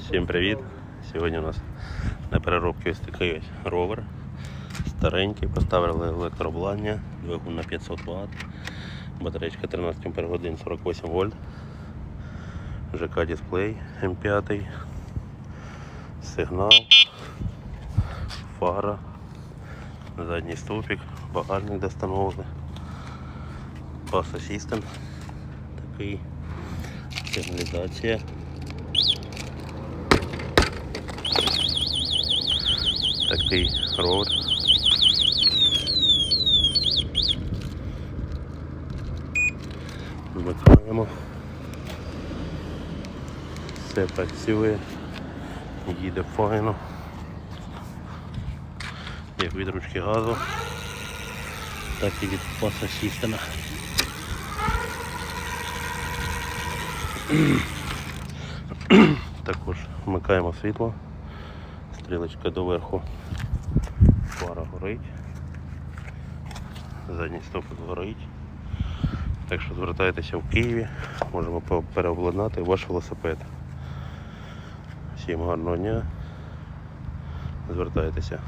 Всім привіт! Сьогодні у нас на переробці ось такий ровер. Старенький, поставили електрообладнання, двигун на 500 Вт, батарейка 13 Ах 48 вольт, ЖК дисплей М5, сигнал, фара, задній стовпик, багажник достановили, паса систем такий, сигналізація. Такий ровер. Вмикаємо. Все працює, їде файно. Як від ручки газу, так і від паса система. Також вмикаємо світло, стрілочка доверху Фара горить. Задній стопик горить. Так що звертайтеся в Києві, можемо переобладнати ваш велосипед. Всім гарного дня. Звертайтеся.